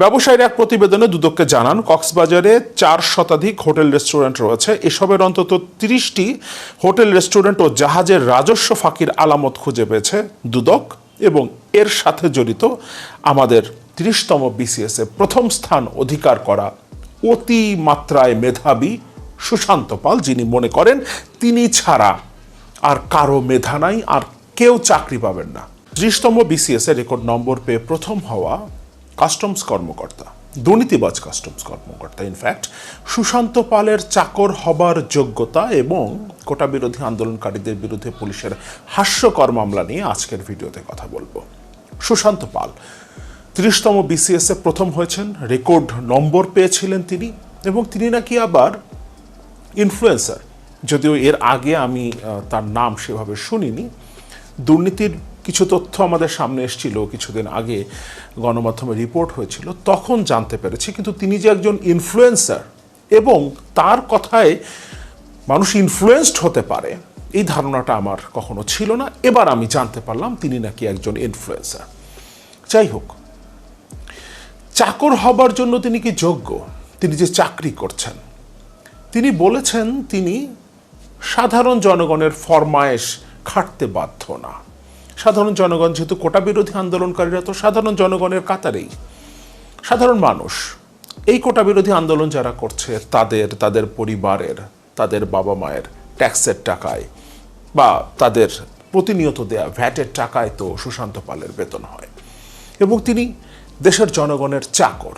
ব্যবসায়ীর এক প্রতিবেদনে দুদককে জানান, কক্সবাজারে চার শতাধিক হোটেল, রেস্টুরেন্ট রয়েছে। এসবের অন্তত তিরিশটি হোটেল, রেস্টুরেন্ট ও জাহাজের রাজস্ব ফাঁকির আলামত খুঁজে পেয়েছে দুদক এবং এর সাথে জড়িত আমাদের তিরিশতম বিসিএসে প্রথম স্থান অধিকার করা অতি মাত্রায় মেধাবী সুশান্ত পাল, যিনি মনে করেন তিনি ছাড়া আর কারও মেধা নাই, আর কেউ চাকরি পাবেন না। ত্রিশতম বিসিএস এ রেকর্ড নম্বর পেয়ে প্রথম হওয়া কাস্টমস কর্মকর্তা, দুর্নীতিবাজ কাস্টমস কর্মকর্তা। ইনফ্যাক্ট সুশান্ত পালের চাকর হবার যোগ্যতা এবং কোটা বিরোধী আন্দোলনকারীদের বিরুদ্ধে পুলিশের হাস্যকর মামলা নিয়ে আজকের ভিডিওতে কথা বলব। সুশান্ত পাল, ত্রিশতম বিসিএস এ প্রথম হয়েছেন, রেকর্ড নম্বর পেয়েছিলেন তিনি এবং তিনি নাকি আবার ইনফ্লুয়েন্সার যদিও এর আগে আমি তার নাম সেভাবে শুনিনি। দুর্নীতির কিছু তথ্য আমাদের সামনে এসেছিল কিছুদিন আগে, গণমাধ্যমে রিপোর্ট হয়েছিল, তখন জানতে পেরেছি, কিন্তু তিনি যে একজন ইনফ্লুয়েন্সার এবং তার কথায় মানুষ ইনফ্লুয়েসড হতে পারে, এই ধারণাটা আমার কখনো ছিল না। এবার আমি জানতে পারলাম তিনি নাকি একজন ইনফ্লুয়েন্সার যাই হোক, চাকর হবার জন্য তিনি কি যোগ্য? তিনি যে চাকরি করছেন। তিনি বলেছেন তিনি সাধারণ জনগণের ফরমায়েশ খাটতে বাধ্য না। সাধারণ জনগণ যেহেতু কোটা বিরোধী আন্দোলনকারীরা, তো সাধারণ জনগণের কাতারেই। সাধারণ মানুষ, এই কোটা বিরোধী আন্দোলন যারা করছে, তাদের তাদের পরিবারের, তাদের বাবা মায়ের ট্যাক্সের টাকায় বা তাদের প্রতিনিয়ত দেয়া ভ্যাটের টাকায় তো সুশান্ত পালের বেতন হয়। এবং তিনি দেশের জনগণের চাকর,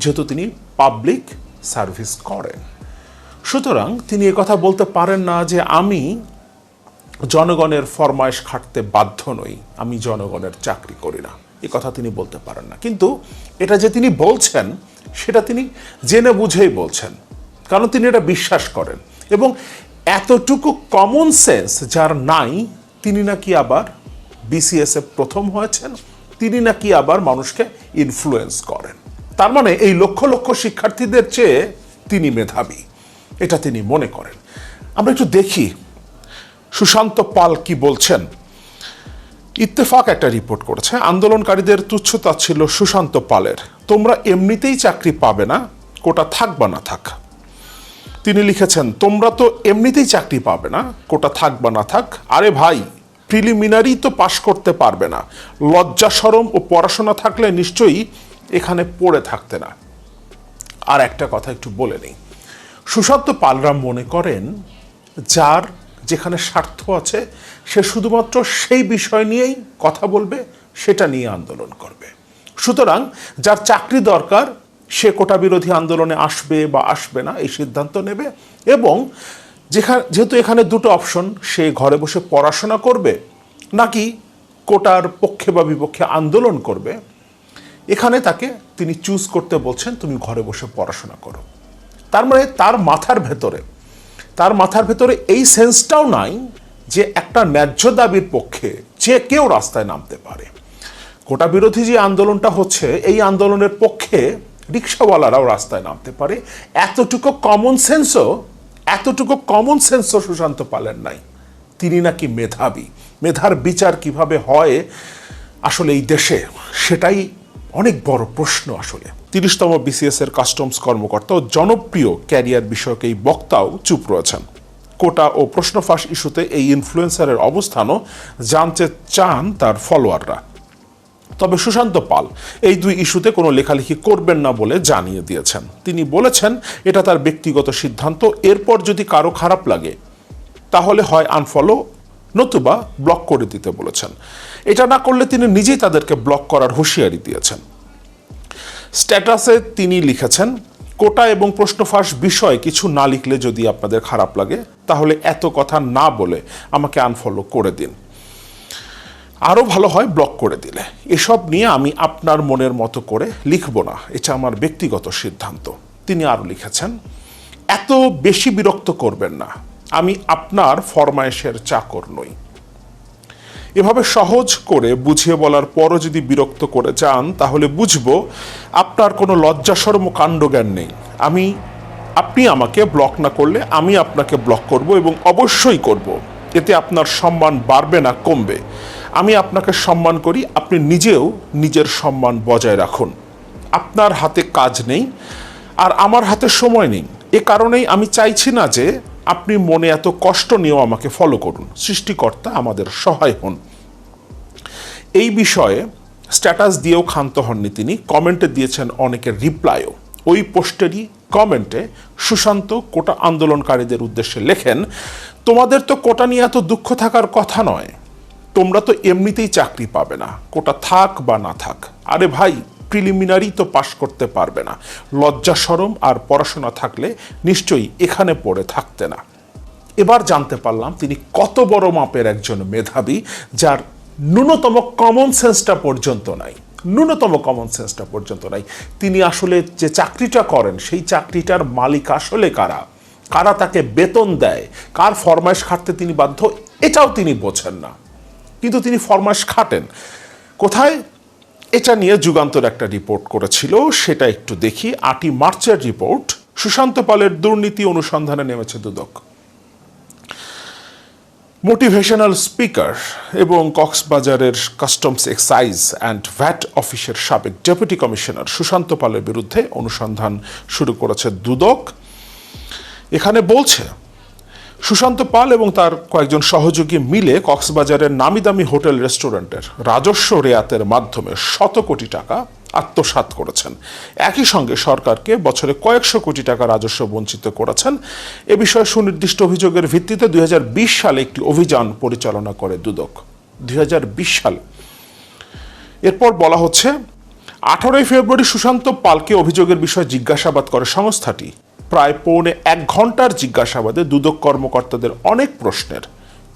যেহেতু তিনি পাবলিক সার্ভিস করেন। সুতরাং তিনি কথা বলতে পারেন না যে আমি জনগণের ফরমায়েশ খাটতে বাধ্য নই। আমি জনগণের চাকরি করি না। এ কথা তিনি বলতে পারেন না। কিন্তু এটা যে তিনি বলছেন, সেটা তিনি জেনে বুঝেই বলছেন। কারণ তিনি এটা বিশ্বাস করেন। এবং এতটুকু কমন সেন্স যার নাই, তিনি নাকি আবার বিসিএস এ প্রথম হয়েছেন, তিনি নাকি আবার মানুষকে ইনফ্লুয়েন্স করেন। তার মানে এই লক্ষ লক্ষ শিক্ষার্থীদের চেয়ে তিনি মেধাবী। এটা তিনি মনে করেন। আমরা একটু দেখি সুশান্ত পাল কি বলছেন? ইত্তেফাক একটা রিপোর্ট করেছে। আন্দোলনকারীদের তুচ্ছতা ছিল সুশান্ত পালের। তোমরা এমনিতেই চাকরি পাবে না, কোটা থাক বা না থাক। তিনি লিখেছেন, তোমরা তো এমনিতেই চাকরি পাবে না, কোটা থাক বা না থাক। আরে ভাই, প্রিলিমিনারি তো পাশ করতে পারবে না। লজ্জা, সরম ও পড়াশোনা থাকলে নিশ্চয়ই এখানে পড়ে থাকতে না। আর একটা কথা একটু বলে নেই। সুশান্ত পালরাম মনে করেন, যার যেখানে স্বার্থ আছে, সে শুধুমাত্র সেই বিষয় নিয়েই কথা বলবে, সেটা নিয়ে আন্দোলন করবে। সুতরাং যার চাকরি দরকার, সে কোটা বিরোধী আন্দোলনে আসবে বা আসবে না, এই সিদ্ধান্ত নেবে এবং যেখানে, যেহেতু এখানে দুটো অপশন, সে ঘরে বসে পড়াশোনা করবে নাকি কোটার পক্ষে বা বিপক্ষে আন্দোলন করবে, এখানে তাকে তিনি চুজ করতে বলছেন, তুমি ঘরে বসে পড়াশোনা করো। তার মানে তার মাথার ভেতরে তার মাথার ভেতরে এই সেন্সটাও নাই যে একটা ন্যায্য দাবির পক্ষে যে কেউ রাস্তায় নামতে পারে। কোটা বিরোধী যে আন্দোলনটা হচ্ছে, এই আন্দোলনের পক্ষে রিক্সাওয়ালারাও রাস্তায় নামতে পারে। এতটুকু কমন সেন্সও এতটুকু কমন সেন্সও সুশান্ত পালেন নাই। তিনি নাকি মেধাবী। মেধার বিচার কীভাবে হয় আসলে এই দেশে, সেটাই অনেক বড় প্রশ্ন আসলে। তিরিশতম বিসিএস এর কাস্টমস কর্মকর্তা ও জনপ্রিয় ক্যারিয়ার বিষয়ক এই বক্তাও চুপ রয়েছেন। কোটা ও প্রশ্ন ফাঁস ইস্যুতে এই ইনফ্লুয়েন্সারের অবস্থানও জানতে চান তার ফলোয়াররা তবে সুশান্ত পাল, এই দুই ইস্যুতে কোনো লেখালেখি করবেন না বলে জানিয়ে দিয়েছেন। তিনি বলেছেন, এটা তার ব্যক্তিগত সিদ্ধান্ত, এরপর যদি কারও খারাপ লাগে, তাহলে হয় আনফলো নতুবা ব্লক করে দিতে বলেছেন। এটা না করলে তিনি নিজেই তাদেরকে ব্লক করার হুঁশিয়ারি দিয়েছেন। স্ট্যাটাসে তিনি লিখেছেন, কোটা এবং প্রশ্ন ফাঁস বিষয় কিছু না লিখলে যদি আপনাদের খারাপ লাগে, তাহলে এত কথা না বলে আমাকে আনফলো করে দিন। আরও ভালো হয় ব্লক করে দিলে। এসব নিয়ে আমি আপনার মনের মতো করে লিখব না। এটা আমার ব্যক্তিগত সিদ্ধান্ত। তিনি আরও লিখেছেন, এত বেশি বিরক্ত করবেন না। আমি আপনার ফরমায়েশের চাকর নই। এভাবে সহজ করে বুঝিয়ে বলার পরও যদি বিরক্ত করে যান তাহলে বুঝব আপনার কোনো লজ্জাসরম কাণ্ডজ্ঞান নেই। আমি, আপনি আমাকে ব্লক না করলে আমি আপনাকে ব্লক করব এবং অবশ্যই করব। এতে আপনার সম্মান বাড়বে না, কমবে। আমি আপনাকে সম্মান করি, আপনি নিজেও নিজের সম্মান বজায় রাখুন। আপনার হাতে কাজ নেই আর আমার হাতে সময় নেই। এ কারণেই আমি চাইছি না যে আপনি মনে এত কষ্ট নিয়েও আমাকে ফলো করুন। সৃষ্টিকর্তা আমাদের সহায় হন। এই বিষয়ে স্ট্যাটাস দিয়েও ক্ষান্ত হননি তিনি। কমেন্টে দিয়েছেন অনেকের রিপ্লাইও ওই পোস্টেরই কমেন্টে সুশান্ত কোটা আন্দোলনকারীদের উদ্দেশ্যে লেখেন, তোমাদের তো কোটা নিয়ে এত দুঃখ থাকার কথা নয়। তোমরা তো এমনিতেই চাকরি পাবে না। কোটা থাক বা না থাক। আরে ভাই প্রিলিমিনারি তো পাশ করতে পারবে না। লজ্জা সরম আর পড়াশোনা থাকলে নিশ্চয়ই এখানে পড়ে থাকতে না। এবার জানতে পারলাম তিনি কত বড় মাপের একজন মেধাবী, যার ন্যূনতম কমন সেন্সটা পর্যন্ত নাই। ন্যূনতম কমন সেন্সটা পর্যন্ত নাই। তিনি আসলে যে চাকরিটা করেন, সেই চাকরিটার মালিক আসলে কারা? কারা তাকে বেতন দেয়? কার ফরমাইশ খাটতে তিনি বাধ্য? এটাও তিনি বোঝেন না। কিন্তু তিনি ফরমাইশ খাটেন। কোথায়? এটা নিয়ে যুগান্তর একটা রিপোর্ট করেছিল, সেটা একটু দেখি। আটই মার্চের রিপোর্ট, সুশান্ত পালের দুর্নীতি অনুসন্ধানে নেমেছে দুদক। মোটিভেশনাল স্পিকার এবং কক্সবাজারের কাস্টমস এক্সাইজ অ্যান্ড ভ্যাট অফিসের সাবেক ডেপুটি কমিশনার সুশান্ত পালের বিরুদ্ধে অনুসন্ধান শুরু করেছে দুদক। এখানে বলছে সুশান্ত পাল এবং তার কয়েকজন সহযোগী মিলে কক্সবাজারের নামি দামি হোটেল রেস্টুরেন্টের রাজস্ব রেয়াতের মাধ্যমে শত কোটি টাকা আত্মসাৎ করেছেন। একই সঙ্গে সরকারকে বছরে কয়েকশো কোটি টাকা রাজস্ব বঞ্চিত করেছেন। এ বিষয়ে সুনির্দিষ্ট অভিযোগের ভিত্তিতে দুই হাজার বিশ সালে একটি অভিযান পরিচালনা করে দুদক। দুই সালে। এরপর বলা হচ্ছে, আঠারোই ফেব্রুয়ারি সুশান্ত পালকে অভিযোগের বিষয়ে জিজ্ঞাসাবাদ করে সংস্থাটি। প্রায় পৌনে এক ঘণ্টার জিজ্ঞাসাবাদে দুদক কর্মকর্তাদের অনেক প্রশ্নের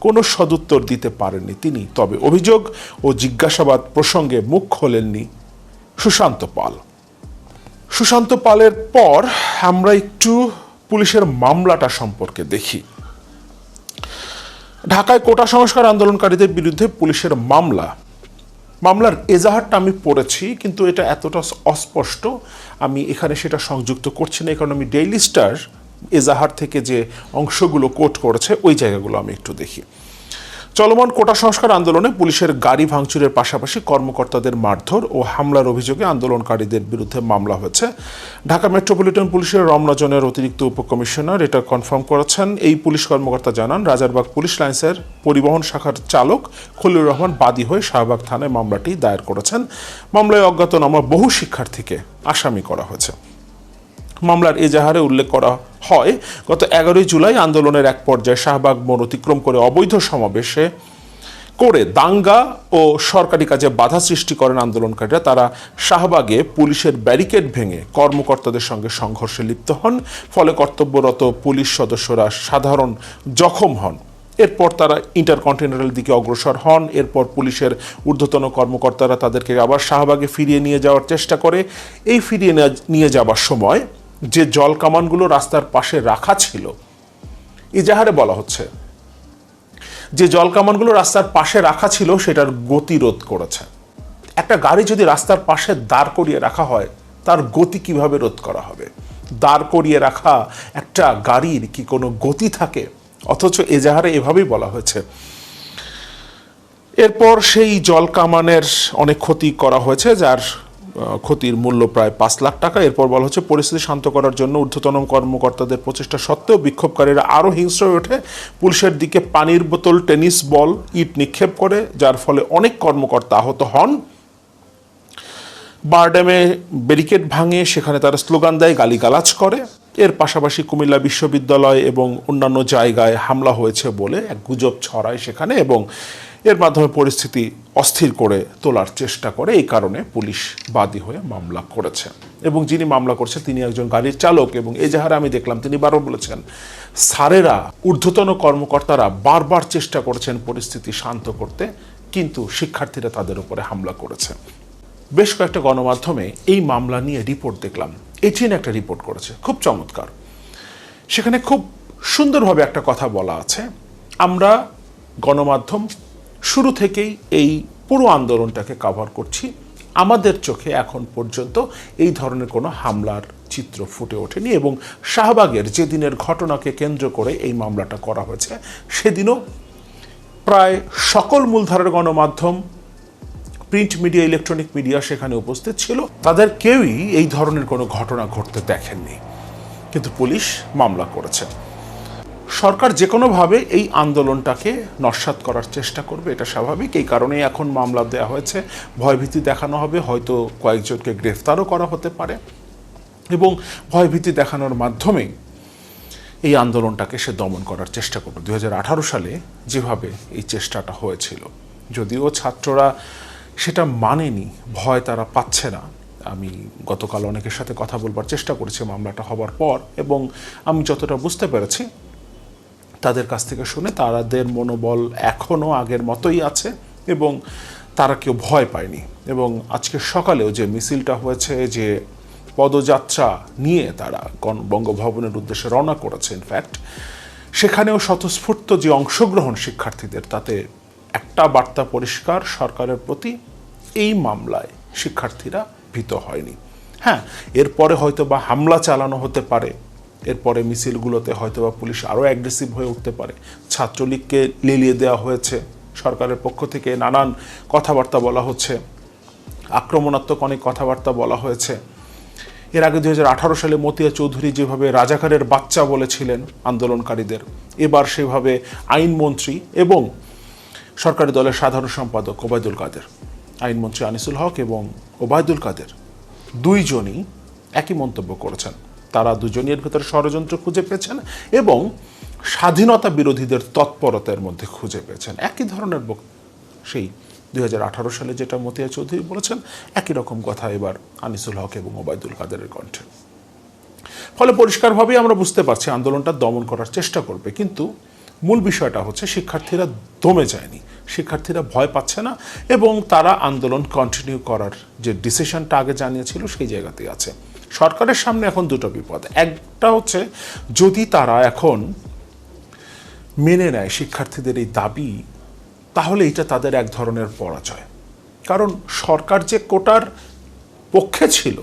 কোনো সদুত্তর দিতে পারেননি তিনি। তবে অভিযোগ ও জিজ্ঞাসাবাদ প্রসঙ্গে মুখ খোলেননি সুশান্ত পাল। সুশান্ত পালের পর আমরা একটু পুলিশের মামলাটা সম্পর্কে দেখি। ঢাকায় কোটা সংস্কার আন্দোলনকারীদের বিরুদ্ধে পুলিশের মামলা মামলার এজাহারটা আমি পড়েছি, কিন্তু এটা এতটা অস্পষ্ট। আমি এখানে সেটা সংযুক্ত করছি না কারণ আমি ডেইলি স্টার এজাহার থেকে যে অংশগুলো কোট করেছে, ওই জায়গাগুলো আমি একটু দেখি। চলমান কোটা সংস্কার আন্দোলনে পুলিশের গাড়ি ভাঙচুরের পাশাপাশি কর্মকর্তাদের মারধর ও হামলার অভিযোগে আন্দোলনকারীদের বিরুদ্ধে মামলা হয়েছে। ঢাকা মেট্রোপলিটন পুলিশের রমনাজনের অতিরিক্ত উপকমিশনার এটা কনফার্ম করেছেন। এই পুলিশ কর্মকর্তা জানান, রাজারবাগ পুলিশ লাইন্সের পরিবহন শাখার চালক খলিল রহমান বাদী হয়ে শাহবাগ থানায় মামলাটি দায়ের করেছেন। মামলায় অজ্ঞাতনামা বহু শিক্ষার্থীকে আসামি করা হয়েছে। মামলার এজাহারে উল্লেখ করা হয়, গত এগারোই জুলাই আন্দোলনের এক পর্যায়ে শাহবাগ মোড় অতিক্রম করে অবৈধ সমাবেশে করে দাঙ্গা ও সরকারি কাজে বাধা সৃষ্টি করেন আন্দোলনকারীরা। তারা শাহবাগে পুলিশের ব্যারিকেড ভেঙে কর্মকর্তাদের সঙ্গে সংঘর্ষে লিপ্ত হন, ফলে কর্তব্যরত পুলিশ সদস্যরা সাধারণ জখম হন। এরপর তারা ইন্টারকন্টিনেন্টাল দিকে অগ্রসর হন, এরপর পুলিশের ঊর্ধ্বতন কর্মকর্তারা তাদেরকে আবার শাহবাগে ফিরিয়ে নিয়ে যাওয়ার চেষ্টা করে। এই ফিরিয়ে নেয়া- যাওয়ার সময় যে জল কামানগুলো রাস্তার পাশে রাখা ছিল, ইজাহারে বলা হচ্ছে, যে জল কামানগুলো রাস্তার পাশে রাখা ছিল সেটার গতিরোধ করেছে। একটা গাড়ি যদি রাস্তার পাশে দাঁড় করিয়ে রাখা হয়, তার গতি কীভাবে রোধ করা হবে? দাঁড় করিয়ে রাখা একটা গাড়ির কি কোনো গতি থাকে? অথচ এজাহারে এভাবেই বলা হয়েছে। এরপর সেই জল কামানের অনেক ক্ষতি করা হয়েছে, যার ক্ষতির মূল্য প্রায় পাঁচ লাখ টাকা। এরপর বলা হচ্ছে, পরিস্থিতি শান্ত করার জন্য ঊর্ধ্বতন কর্মকর্তাদের প্রচেষ্টা সত্ত্বেও বিক্ষোভকারীরা আরও হিংস্র হয়ে ওঠে। পুলিশের দিকে পানির বোতল, টেনিস বল, ইট নিক্ষেপ করে, যার ফলে অনেক কর্মকর্তা আহত হন। বারড্যামে ব্যারিকেড ভাঙে, সেখানে তারা স্লোগান দেয়, গালিগালাজ করে। এর পাশাপাশি কুমিল্লা বিশ্ববিদ্যালয় এবং অন্যান্য জায়গায় হামলা হয়েছে বলে এক গুজব ছড়ায় সেখানে এবং এর মাধ্যমে পরিস্থিতি অস্থির করে তোলার চেষ্টা করে। এই কারণে পুলিশ বাদী হয়ে মামলা করেছে। এবং যিনি মামলা করছেন, তিনি একজন গাড়ির চালক এবং এজাহারে আমি দেখলাম, তিনি বারবার বলেছেন, স্যারেরা ঊর্ধ্বতন কর্মকর্তারা বারবার চেষ্টা করেছেন পরিস্থিতি শান্ত করতে, কিন্তু শিক্ষার্থীরা তাদের উপরে হামলা করেছে। বেশ কয়েকটা গণমাধ্যমে এই মামলা নিয়ে রিপোর্ট দেখলাম। এটিএন একটা রিপোর্ট করেছে, খুব চমৎকার। সেখানে খুব সুন্দরভাবে একটা কথা বলা আছে, আমরা গণমাধ্যম শুরু থেকেই এই পুরো আন্দোলনটাকে কভার করছি। আমাদের চোখে এখন পর্যন্ত এই ধরনের কোনো হামলার চিত্র ফুটে ওঠেনি এবং শাহবাগের যে দিনের ঘটনাকে কেন্দ্র করে এই মামলাটা করা হয়েছে, সেদিনও প্রায় সকল মূলধারার গণমাধ্যম প্রিন্ট মিডিয়া ইলেকট্রনিক মিডিয়া সেখানে উপস্থিত ছিল। তাদের কেউই এই ধরনের কোনো ঘটনা ঘটতে দেখেননি। কিন্তু পুলিশ মামলা করেছে। সরকার যে কোনোভাবে এই আন্দোলনটাকে নস্বাত করার চেষ্টা করবে, এটা স্বাভাবিক। এই কারণেই এখন মামলা দেওয়া হয়েছে। ভয়ভীতি দেখানো হবে। হয়তো কয়েকজনকে গ্রেফতারও করা হতে পারে। এবং ভয়ভীতি দেখানোর মাধ্যমেই এই আন্দোলনটাকে সে দমন করার চেষ্টা করবে। দু হাজার আঠারো সালে যেভাবে এই চেষ্টাটা হয়েছিল। যদিও ছাত্ররা সেটা মানেনি, ভয় তারা পাচ্ছে না। আমি গতকাল অনেকের সাথে কথা বলবার চেষ্টা করেছি মামলাটা হবার পর, এবং আমি যতটা বুঝতে পেরেছি তাদের কাছ থেকে শুনে তাদের মনোবল এখনও আগের মতোই আছে এবং তারা কেউ ভয় পায়নি। এবং আজকে সকালেও যে মিছিলটা হয়েছে, যে পদযাত্রা নিয়ে তারা গণ- বঙ্গভবনের উদ্দেশ্যে রওনা করেছে ইনফ্যাক্ট সেখানেও স্বতঃস্ফূর্ত যে অংশগ্রহণ শিক্ষার্থীদের, তাতে একটা বার্তা পরিষ্কার, সরকারের প্রতি এই মামলায় শিক্ষার্থীরা ভীত হয়নি। হ্যাঁ এরপরে হয়তো বা হামলা চালানো হতে পারে এরপরে মিছিলগুলোতে হয়তো বা পুলিশ আরও অ্যাগ্রেসিভ হয়ে উঠতে পারে। ছাত্রলীগকে লেলিয়ে দেওয়া হয়েছে। সরকারের পক্ষ থেকে নানান কথাবার্তা বলা হচ্ছে। আক্রমণাত্মক অনেক কথাবার্তা বলা হয়েছে। এর আগে দুই হাজার আঠারো সালে মতিয়া চৌধুরী যেভাবে রাজাকারের বাচ্চা বলেছিলেন আন্দোলনকারীদের, এবার সেভাবে আইনমন্ত্রী এবং সরকারি দলের সাধারণ সম্পাদক ওবায়দুল কাদের। আইনমন্ত্রী আনিসুল হক এবং ওবায়দুল কাদের দুইজনই একই মন্তব্য করেছেন। তারা দুজনই এর ভেতরে ষড়যন্ত্র খুঁজে পেয়েছেন এবং স্বাধীনতা বিরোধীদের তৎপরতার মধ্যে খুঁজে পেয়েছেন। একই ধরনের বক- সেই দুই সালে যেটা মতিয়া চৌধুরী বলেছেন, একই রকম কথা এবার আনিসুল হক এবং ওবায়দুল কাদেরের কণ্ঠে। ফলে পরিষ্কারভাবেই আমরা বুঝতে পারছি আন্দোলনটা দমন করার চেষ্টা করবে, কিন্তু মূল বিষয়টা হচ্ছে শিক্ষার্থীরা দমে যায়নি, শিক্ষার্থীরা ভয় পাচ্ছে না এবং তারা আন্দোলন কন্টিনিউ করার যে ডিসিশনটা আগে জানিয়েছিল সেই জায়গাতেই আছে। সরকারের সামনে এখন দুটো বিপদ। একটা হচ্ছে, যদি তারা এখন মেনে নেয় শিক্ষার্থীদের এই দাবি, তাহলে এটা তাদের এক ধরনের পরাজয়। কারণ সরকার যে কোটার পক্ষে ছিল,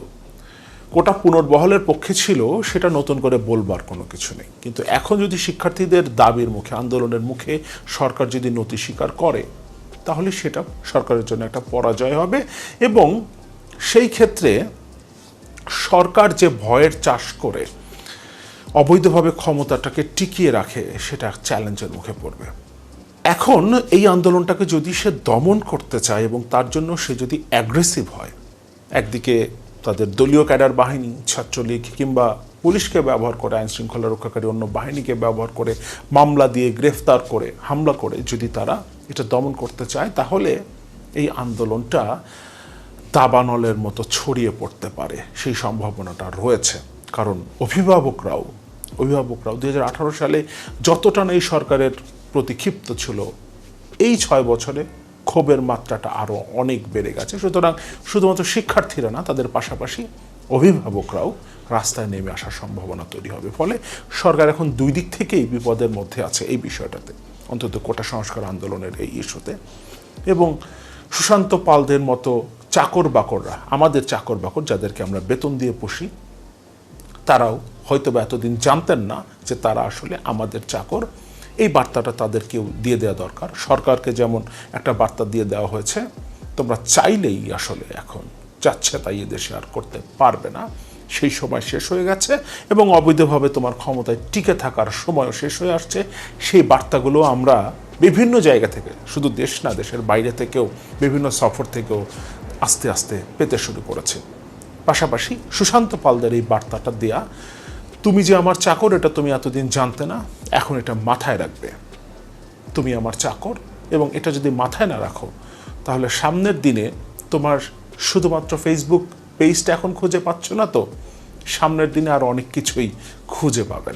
কোটা পুনর্বহলের পক্ষে ছিল, সেটা নতুন করে বলবার কোনো কিছু নেই। কিন্তু এখন যদি শিক্ষার্থীদের দাবির মুখে, আন্দোলনের মুখে সরকার যদি নতি স্বীকার করে, তাহলে সেটা সরকারের জন্য একটা পরাজয় হবে এবং সেই ক্ষেত্রে সরকার যে ভয়ের চাষ করে, অবৈধভাবে ক্ষমতাটাকে টিকিয়ে রাখে, সেটা চ্যালেঞ্জের মুখে পড়বে। এখন এই আন্দোলনটাকে যদি সে দমন করতে চায় এবং তার জন্য সে যদি অ্যাগ্রেসিভ হয়, একদিকে তাদের দলীয় ক্যাডার বাহিনী, ছাত্রলীগ কিংবা পুলিশকে ব্যবহার করে, আইন শৃঙ্খলা রক্ষাকারী অন্য বাহিনীকে ব্যবহার করে, মামলা দিয়ে গ্রেফতার করে, হামলা করে যদি তারা এটা দমন করতে চায়, তাহলে এই আন্দোলনটা দাবানলের মতো ছড়িয়ে পড়তে পারে, সেই সম্ভাবনাটা রয়েছে। কারণ অভিভাবকরাও অভিভাবকরাও দু হাজার আঠারো সালে যতটা না এই সরকারের প্রতি ক্ষিপ্ত ছিল, এই ছয় বছরে ক্ষোভের মাত্রাটা আরও অনেক বেড়ে গেছে। সুতরাং শুধুমাত্র শিক্ষার্থীরা না, তাদের পাশাপাশি অভিভাবকরাও রাস্তায় নেমে আসার সম্ভাবনা তৈরি হবে। ফলে সরকার এখন দুই দিক থেকেই বিপদের মধ্যে আছে এই বিষয়টাতে, অন্তত কোটা সংস্কার আন্দোলনের এই ইস্যুতে। এবং সুশান্ত পালদের মতো চাকর বাকররা আমাদের চাকর বাকর যাদেরকে আমরা বেতন দিয়ে পুষি, তারাও হয়তো বা এতদিন জানতেন না যে তারা আসলে আমাদের চাকর। এই বার্তাটা তাদেরকেও দিয়ে দেওয়া দরকার। সরকারকে যেমন একটা বার্তা দিয়ে দেওয়া হয়েছে, তোমরা চাইলেই আসলে এখন যাচ্ছে তাই দেশে আর করতে পারবে না। সেই সময় শেষ হয়ে গেছে এবং অবৈধভাবে তোমার ক্ষমতায় টিকে থাকার সময়ও শেষ হয়ে আসছে। সেই বার্তাগুলো আমরা বিভিন্ন জায়গা থেকে, শুধু দেশ না, দেশের বাইরে থেকেও, বিভিন্ন সফর থেকেও আস্তে আস্তে পেতে শুরু করেছে। পাশাপাশি সুশান্ত পালদের এই বার্তাটা দেয়া, তুমি যে আমার চাকর, এটা তুমি এতদিন জানতে না, এখন এটা মাথায় রাখবে। তুমি আমার চাকর এবং এটা যদি মাথায় না রাখো, তাহলে সামনের দিনে তোমার শুধুমাত্র ফেসবুক পেজটা এখন খুঁজে পাচ্ছ না তো, সামনের দিনে আর অনেক কিছুই খুঁজে পাবেন